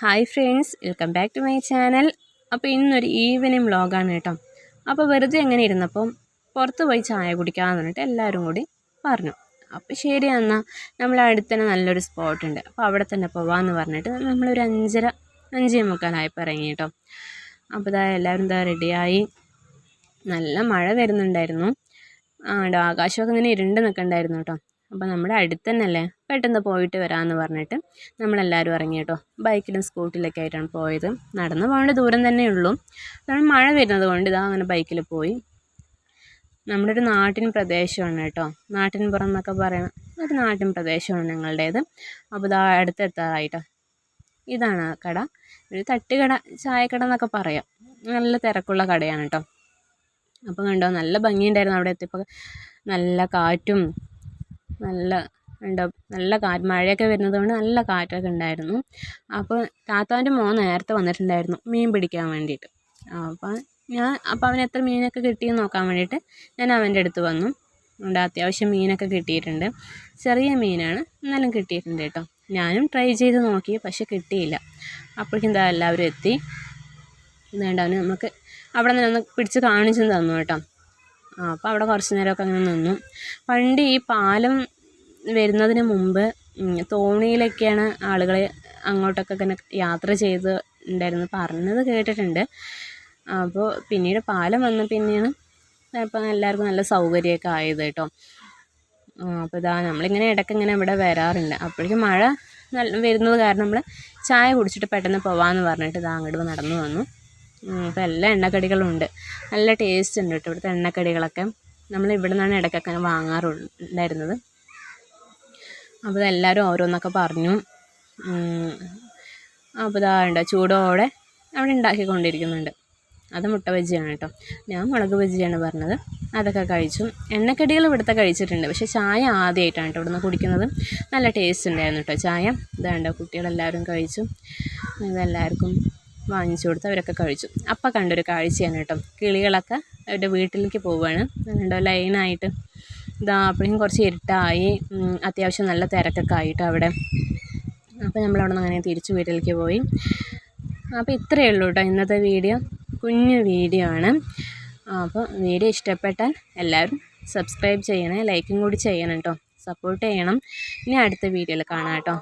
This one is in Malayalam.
Hi friends welcome back to my channel. അപ്പോൾ ഇന്നൊരു ഈവനിങ് വ്ളോഗാണ് കേട്ടോ. അപ്പോൾ വെറുതെ എങ്ങനെ ഇരുന്നപ്പം പുറത്ത് പോയി ചായ കുടിക്കാമെന്ന് പറഞ്ഞിട്ട് എല്ലാവരും കൂടി പറഞ്ഞു. അപ്പോൾ ശരി എന്നാൽ നമ്മളെ അടുത്ത് തന്നെ നല്ലൊരു സ്പോട്ട് ഉണ്ട്. അപ്പോൾ അവിടെ തന്നെ പോവാമെന്ന് പറഞ്ഞിട്ട് നമ്മളൊരു അഞ്ചര അഞ്ചേ മുക്കാലായപ്പോൾ ഇറങ്ങി കേട്ടോ. അപ്പോൾ ഇതാ എല്ലാവരും ഇതാ റെഡിയായി നല്ല മഴ വരുന്നുണ്ടായിരുന്നു. ആ കേട്ടോ ആകാശമൊക്കെ ഇങ്ങനെ ഇരുണ്ട് നിൽക്കണ്ടായിരുന്നു കേട്ടോ. അപ്പോൾ നമ്മുടെ അടുത്ത് തന്നെയല്ലേ പെട്ടെന്ന് പോയിട്ട് വരാമെന്ന് പറഞ്ഞിട്ട് നമ്മളെല്ലാവരും ഇറങ്ങി കേട്ടോ. ബൈക്കിലും സ്കൂട്ടിലൊക്കെ ആയിട്ടാണ് പോയത്. നടന്ന് പോകേണ്ട ദൂരം തന്നെ ഉള്ളൂ. കാരണം മഴ വരുന്നത് കൊണ്ട് ഇതാ അങ്ങനെ ബൈക്കിൽ പോയി. നമ്മുടെ ഒരു നാട്ടിൻ പ്രദേശമാണ് കേട്ടോ. നാട്ടിൻ പുറം എന്നൊക്കെ പറയുന്ന ഒരു നാട്ടിൻ പ്രദേശമാണ് ഞങ്ങളുടേത്. അപ്പോൾ ഇതാ അടുത്തെത്താറായിട്ടോ. ഇതാണ് ആ കട. ഒരു തട്ടുകട ചായക്കട എന്നൊക്കെ പറയാം. നല്ല തിരക്കുള്ള കടയാണ് കേട്ടോ. അപ്പോൾ കണ്ടോ നല്ല ഭംഗിയുണ്ടായിരുന്നു അവിടെ എത്തിയപ്പോൾ നല്ല കാറ്റും നല്ല ഉണ്ടോ നല്ല കാറ്റ് മഴയൊക്കെ വരുന്നത് കൊണ്ട് നല്ല കാറ്റൊക്കെ ഉണ്ടായിരുന്നു. അപ്പോൾ താത്താന്റെ മോൻ നേരത്തെ വന്നിട്ടുണ്ടായിരുന്നു മീൻ പിടിക്കാൻ വേണ്ടിയിട്ട്. അപ്പോൾ ഞാൻ അപ്പോൾ അവന് എത്ര മീനൊക്കെ കിട്ടിയെന്ന് നോക്കാൻ വേണ്ടിയിട്ട് ഞാൻ അവന്റെ അടുത്ത് വന്നു. ഉണ്ട് അത്യാവശ്യം മീനൊക്കെ കിട്ടിയിട്ടുണ്ട്. ചെറിയ മീനാണ് എന്നാലും കിട്ടിയിട്ടുണ്ട് കേട്ടോ. ഞാനും ട്രൈ ചെയ്ത് നോക്കി പക്ഷെ കിട്ടിയില്ല. അപ്പോഴേക്കും എന്താ എല്ലാവരും എത്തി. വേണ്ട അവന് നമുക്ക് അവിടെ നിന്ന് ഒന്ന് പിടിച്ച് കാണിച്ചു തന്നു കേട്ടോ. അപ്പോൾ അവിടെ കുറച്ച് നേരമൊക്കെ അങ്ങനെ നിന്നു. പണ്ട് ഈ പാലം വരുന്നതിന് മുമ്പ് തോണിയിലൊക്കെയാണ് ആളുകൾ അങ്ങോട്ടൊക്കെ ഇങ്ങനെ യാത്ര ചെയ്ത് ഉണ്ടായിരുന്നു. പറഞ്ഞത് കേട്ടിട്ടുണ്ട്. അപ്പോൾ പിന്നീട് പാലം വന്ന പിന്നെയാണ് ഇപ്പം എല്ലാവർക്കും നല്ല സൗകര്യമൊക്കെ ആയത് കേട്ടോ. അപ്പോൾ ഇതാ നമ്മളിങ്ങനെ ഇടയ്ക്ക് ഇങ്ങനെ ഇവിടെ വരാറുണ്ട്. അപ്പോഴേക്കും മഴ നല്ല വരുന്നത് കാരണം നമ്മൾ ചായ കുടിച്ചിട്ട് പെട്ടെന്ന് പോവാമെന്ന് പറഞ്ഞിട്ട് ഇതാ അങ്ങോട്ട് നടന്നു വന്നു. അപ്പോൾ എല്ലാ എണ്ണക്കടികളും ഉണ്ട് നല്ല ടേസ്റ്റ് ഉണ്ട് കേട്ടോ ഇവിടുത്തെ എണ്ണക്കടികളൊക്കെ. നമ്മൾ ഇവിടെ നിന്നാണ് ഇടയ്ക്കൊക്കെ വാങ്ങാറുണ്ടായിരുന്നത്. അപ്പോൾ എല്ലാവരും ഓരോന്നൊക്കെ പറഞ്ഞു. അപ്പോൾ ഇതാ ഉണ്ട് ചൂടോടെ അവിടെ ഉണ്ടാക്കിക്കൊണ്ടിരിക്കുന്നുണ്ട്. അത് മുട്ട ബജിയാണ് കേട്ടോ. ഞാൻ മുളക് ബജിയാണ് പറഞ്ഞത്. അതൊക്കെ കഴിച്ചു. എണ്ണക്കടികൾ ഇവിടുത്തെ കഴിച്ചിട്ടുണ്ട്. പക്ഷേ ചായ ആദ്യമായിട്ടാണ് കേട്ടോ ഇവിടുന്ന് കുടിക്കുന്നത്. നല്ല ടേസ്റ്റ് ഉണ്ടായിരുന്നു കേട്ടോ ചായ. ഇതാണ്ടോ കുട്ടികളെല്ലാവരും കഴിച്ചു. ഇതെല്ലാവർക്കും വാങ്ങിച്ചു കൊടുത്ത് അവരൊക്കെ കഴിച്ചു. അപ്പം കണ്ടൊരു കാഴ്ചയാണ് കേട്ടോ. കിളികളൊക്കെ അവരുടെ വീട്ടിലേക്ക് പോവുകയാണ്. കണ്ടോ ലൈനായിട്ട് ഇതാ അപ്പോഴേക്കും കുറച്ച് ഇരുട്ടായി. അത്യാവശ്യം നല്ല തിരക്കൊക്കെ ആയിട്ട് അവിടെ. അപ്പോൾ നമ്മൾ അവിടെ നിന്ന് അങ്ങനെ തിരിച്ച് വീട്ടിലേക്ക് പോയി. അപ്പോൾ ഇത്രയേ ഉള്ളൂ കേട്ടോ ഇന്നത്തെ വീഡിയോ. കുഞ്ഞു വീഡിയോ ആണ്. അപ്പോൾ വീഡിയോ ഇഷ്ടപ്പെട്ടാൽ എല്ലാവരും സബ്സ്ക്രൈബ് ചെയ്യണേ ലൈക്കും കൂടി ചെയ്യണം കേട്ടോ സപ്പോർട്ട് ചെയ്യണം. ഇനി അടുത്ത വീഡിയോയിൽ കാണാം കേട്ടോ